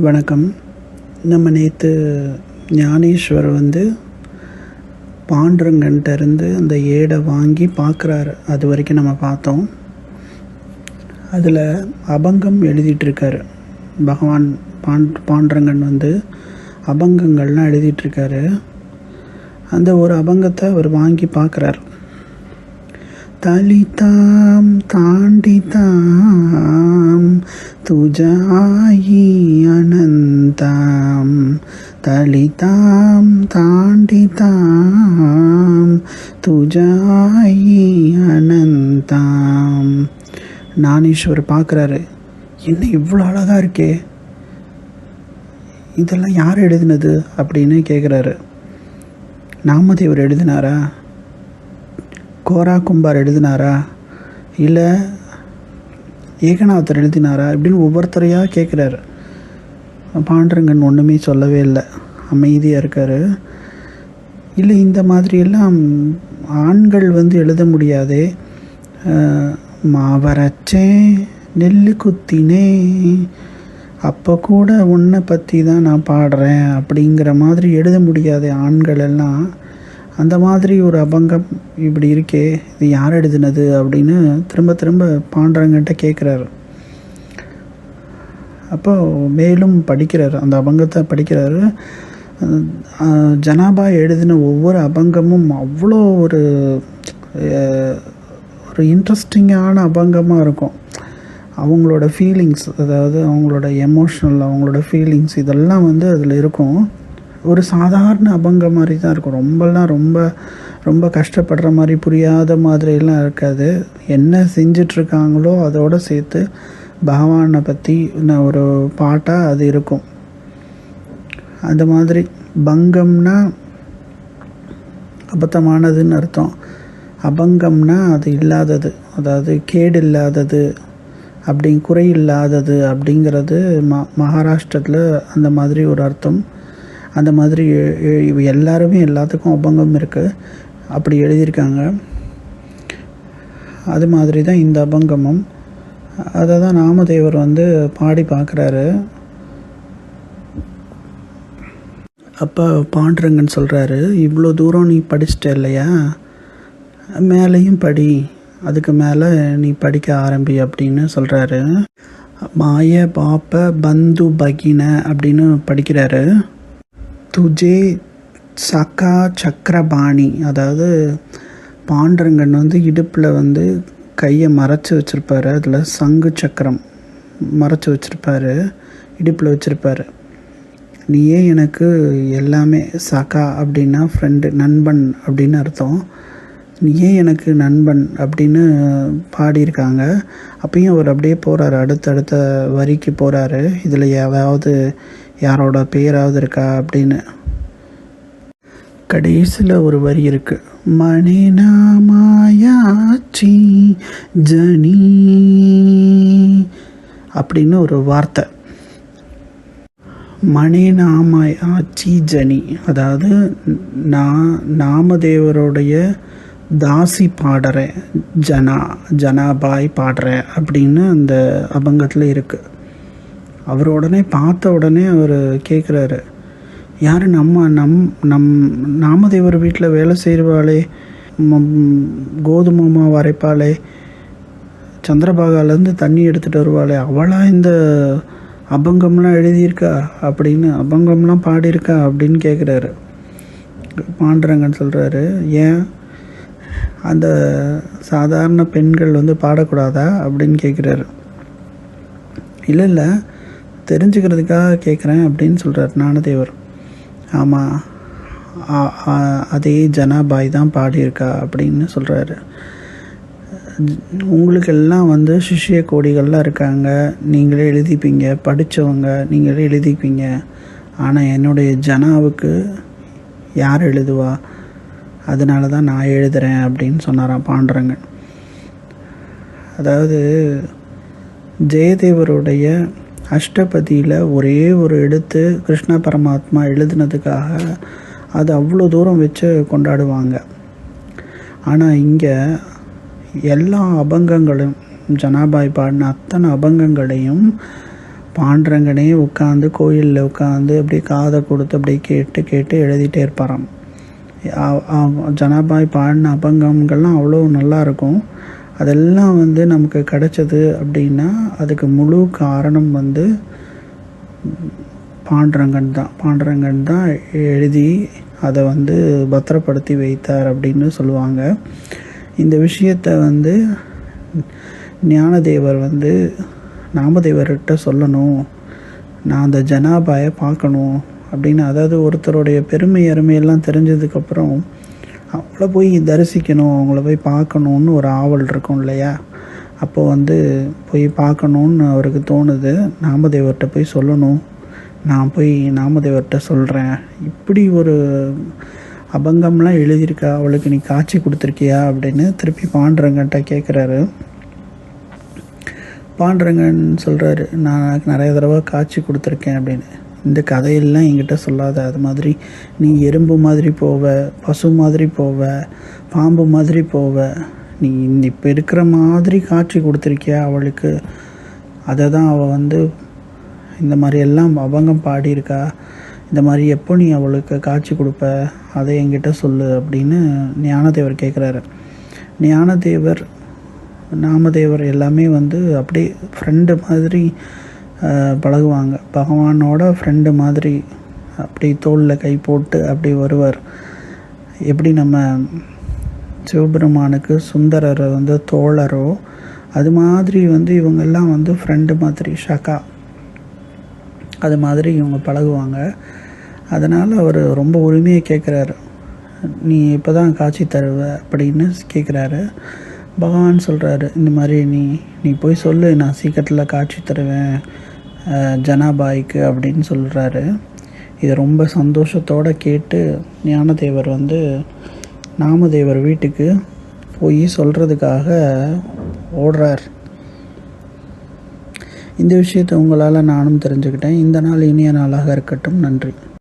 வணக்கம். நம்ம நேற்று ஞானேஸ்வர் வந்து பாண்டுரங்கன்ட்ட இருந்து அந்த ஏடை வாங்கி பார்க்குறாரு அது வரைக்கும் நம்ம பார்த்தோம். அதில் அபங்கம் எழுதிட்டுருக்காரு பகவான் பாண் பாண்டுரங்கன் வந்து அபங்கங்கள்லாம் எழுதிட்டுருக்காரு அந்த ஒரு அபங்கத்தை அவர் வாங்கி பார்க்குறாரு தலிதாம் தாண்டிதாம் துஜாயி அனந்தாம். தலிதாம் தாண்டிதாம் துஜாயி அனந்தாம். ஞானேஸ்வர் பார்க்குறாரு என்ன இவ்வளோ அழகாக இருக்கே. இதெல்லாம் யார் எழுதினது? அப்படின்னு கேட்குறாரு நாமதேவர் எழுதினாரா? கோரா கும்பார் எழுதினாரா? இல்லை ஏகநாதர் எழுதினாரா? இப்படின்னு ஒவ்வொருத்தரையாக கேட்குறாரு. பாண்டரங்கன் ஒன்றுமே சொல்லவே இல்லை. அமைதியாக இருக்கார். இல்லை இந்த மாதிரியெல்லாம் ஆண்கள் வந்து எழுத முடியாதே. மாவரைச்சேன் நெல் குத்தினே அப்போ கூட உன்னை பற்றி தான் நான் பாடுறேன் அப்படிங்கிற மாதிரி எழுத முடியாது ஆண்கள் எல்லாம் அந்த மாதிரி ஒரு அபங்கம் இப்படி இருக்கே இது யார் எழுதினது அப்படின்னு திரும்ப திரும்ப பாண்டரங்கிட்ட கேட்குறாரு அப்போ மேலும் படிக்கிறார் அந்த அபங்கத்தை படிக்கிறாரு. ஜனாபா எழுதின ஒவ்வொரு அபங்கமும் அவ்வளோ ஒரு ஒரு இன்ட்ரெஸ்டிங்கான அபங்கமாக இருக்கும். அவங்களோட ஃபீலிங்ஸ் அதாவது அவங்களோட எமோஷ்னல் அவங்களோட ஃபீலிங்ஸ் இதெல்லாம் வந்து அதில் இருக்கும். ஒரு சாதாரண அபங்க மாதிரி தான் இருக்கும். ரொம்பலாம் ரொம்ப ரொம்ப கஷ்டப்படுற மாதிரி புரியாத மாதிரிலாம் இருக்காது. என்ன செஞ்சிட்ருக்காங்களோ அதோடு சேர்த்து பகவானை பற்றி ஒரு பாட்டாக அது இருக்கும். அந்த மாதிரி பங்கம்னா அபத்தமானதுன்னு அர்த்தம். அபங்கம்னா அது இல்லாதது. அதாவது கேடு இல்லாதது அப்படி குறை இல்லாதது அப்படிங்கிறது ம மகாராஷ்டிரத்தில் அந்த மாதிரி ஒரு அர்த்தம். அந்த மாதிரி எல்லாருமே எல்லாத்துக்கும் அபங்கம் இருக்குது அப்படி எழுதியிருக்காங்க. அது மாதிரி தான் இந்த அபங்கமும். அதை தான் நாமதேவர் வந்து பாடி பார்க்குறாரு. அப்போ பாண்டுறங்கன்னு சொல்கிறாரு இவ்வளோ தூரம் நீ படிச்சிட்ட இல்லையா? மேலேயும் படி. அதுக்கு மேலே நீ படிக்க ஆரம்பி அப்படின்னு சொல்கிறாரு மாய பாப்ப பந்து பகின அப்படின்னு படிக்கிறாரு. துஜே சக்கா சக்கரபாணி அதாவது பாண்டரங்கன் வந்து இடுப்பில் வந்து கையை மறைச்சி வச்சுருப்பாரு. அதில் சங்கு சக்கரம் மறைச்சி வச்சுருப்பாரு. இடுப்பில் வச்சுருப்பாரு. நீயே எனக்கு எல்லாமே சகா அப்படின்னா ஃப்ரெண்டு நண்பன் அப்படின்னு அர்த்தம். நீயே எனக்கு நண்பன் அப்படின்னு பாடியிருக்காங்க. அப்பயும் அவர் அப்படியே போகிறாரு அடுத்தடுத்த வரிக்கு போகிறாரு இதில் ஏதாவது யாரோட பேராவது இருக்கா அப்படின்னு. கடைசியில் ஒரு வரி இருக்கு. மணினா மாயாச்சி ஜனி அப்படின்னு ஒரு வார்த்தை. மணி ஆச்சி ஜனி. அதாவது நான் நாமதேவருடைய தாசி பாடுறேன். ஜனா ஜனாபாய் பாடுறேன் அப்படின்னு அந்த அபங்கத்தில் இருக்குது அவர் உடனே பார்த்த உடனே அவர் கேட்குறாரு யார் நம்ம நம் நம் நாமதேவர் வீட்டில் வேலை செய்கிறவாளே கோதுமை வரைப்பாளே? சந்திரபாகாலேருந்து தண்ணி எடுத்துகிட்டு வருவாளே? அவளாக இந்த அபங்கம்லாம் எழுதியிருக்கா? அப்படின்னு அபங்கம்லாம் பாடியிருக்கா? அப்படின்னு கேட்குறாரு பாண்டுரங்கன் சொல்கிறாரு ஏன்? அந்த சாதாரண பெண்கள் வந்து பாடக்கூடாதா? அப்படின்னு கேட்குறாரு இல்லை இல்லை. தெரிஞ்சுக்கிறதுக்காக கேட்குறேன் அப்படின்னு சொல்கிறார் ஞானதேவர். ஆமாம் ஆ- அதே ஜனாபாய் தான் பாடியிருக்கா அப்படின்னு சொல்கிறாரு உங்களுக்கு எல்லாம் வந்து சிஷ்ய கோடிகள்லாம் இருக்காங்க நீங்களே எழுதிப்பீங்க படித்தவங்க நீங்களே எழுதிப்பீங்க. ஆனால் என்னுடைய ஜனாவுக்கு யார் எழுதுவா? அதனால தான் நான் எழுதுகிறேன் அப்படின்னு சொன்னாராம் பாண்டுறங்கன் அதாவது ஜெயதேவருடைய அஷ்டபதியில் ஒரே ஒரு எழுத்து கிருஷ்ண பரமாத்மா எழுதுனதுக்காக அது அவ்வளோ தூரம் வச்சு கொண்டாடுவாங்க. ஆனால் இங்கே எல்லா அபங்கங்களும் ஜனாபாய் பாடின அத்தனை அபங்கங்களையும் பாண்டரங்கனே உட்காந்து கோயிலில் உட்காந்து அப்படியே காதை கொடுத்து அப்படியே கேட்டு கேட்டு எழுதிட்டே இருப்பாராம். ஆ- ஜனாபாய் பாடின அபங்கங்கள்லாம் அவ்வளோ நல்லா இருக்கும். அதெல்லாம் வந்து நமக்கு கிடைச்சது அப்படின்னா அதுக்கு முழு காரணம் வந்து பாண்டரங்கன் தான். பாண்டரங்கன் தான் எழுதி அதை வந்து பத்திரப்படுத்தி வைத்தார் அப்படின்னு சொல்லுவாங்க. இந்த விஷயத்தை வந்து ஞானதேவர் வந்து நாமதேவர்கிட்ட சொல்லணும். நான் அந்த ஜனாபாயை பார்க்கணும் அப்படின்னு அதாவது ஒருத்தருடைய பெருமை அருமையெல்லாம் தெரிஞ்சதுக்கப்புறம் அவங்கள போய் தரிசிக்கணும் அவங்கள போய் பார்க்கணுன்னு ஒரு ஆவல் இருக்கும் இல்லையா? அப்போ வந்து போய் பார்க்கணுன்னு அவருக்கு தோணுது. நாமதேவர்கிட்ட போய் சொல்லணும். நான் போய் நாமதேவர்கிட்ட சொல்கிறேன் இப்படி ஒரு அபங்கம்லாம் எழுதியிருக்கா அவளுக்கு நீ காட்சி கொடுத்துருக்கியா அப்படின்னு திருப்பி பாண்டுரங்கன்ட்ட கேட்குறாரு பாண்டுரங்கன் சொல்கிறாரு நான் நிறைய தடவை காட்சி கொடுத்துருக்கேன் அப்படின்னு. இந்த கதையெல்லாம் என்கிட்ட சொல்லாத. அது மாதிரி நீ எறும்பு மாதிரி போவ பசு மாதிரி போவ பாம்பு மாதிரி போவ. நீ இப்போ இருக்கிற மாதிரி காட்சி கொடுத்துருக்கியா அவளுக்கு? அதை தான் அவள் வந்து இந்த மாதிரி எல்லாம் அபங்கம் பாடியிருக்கா. இந்த மாதிரி எப்போ நீ அவளுக்கு காட்சி கொடுப்ப? அதை என்கிட்ட சொல்லு அப்படின்னு ஞானதேவர் கேட்குறாரு ஞானதேவர் நாமதேவர் எல்லாமே வந்து அப்படியே ஃப்ரெண்டு மாதிரி பழகுவாங்க. பகவானோட ஃப்ரெண்டு மாதிரி அப்படி தோளில் கை போட்டு அப்படி வருவார். எப்படி நம்ம சிவபெருமானுக்கு சுந்தரர் வந்து தோழரோ அது மாதிரி வந்து இவங்கெல்லாம் வந்து ஃப்ரெண்டு மாதிரி ஷகா. அது மாதிரி இவங்க பழகுவாங்க. அதனால் அவர் ரொம்ப உரிமையை கேட்குறாரு நீ இப்போ தான் காட்சி தருவ அப்படின்னு கேட்குறாரு பகவான் சொல்கிறாரு இந்த மாதிரி நீ நீ போய் சொல்லு நான் சீக்கிரத்தில் காட்சி தருவேன். ஜனாபாய்க்கு அப்படின்னு சொல்கிறாரு இதை ரொம்ப சந்தோஷத்தோடு கேட்டு ஞானதேவர் வந்து நாமதேவர் வீட்டுக்கு போய் சொல்கிறதுக்காக ஓடுறார். இந்த விஷயத்தை உங்களால் நானும் தெரிஞ்சுக்கிட்டேன். இந்த நாள் இனிய நாளாக இருக்கட்டும். நன்றி.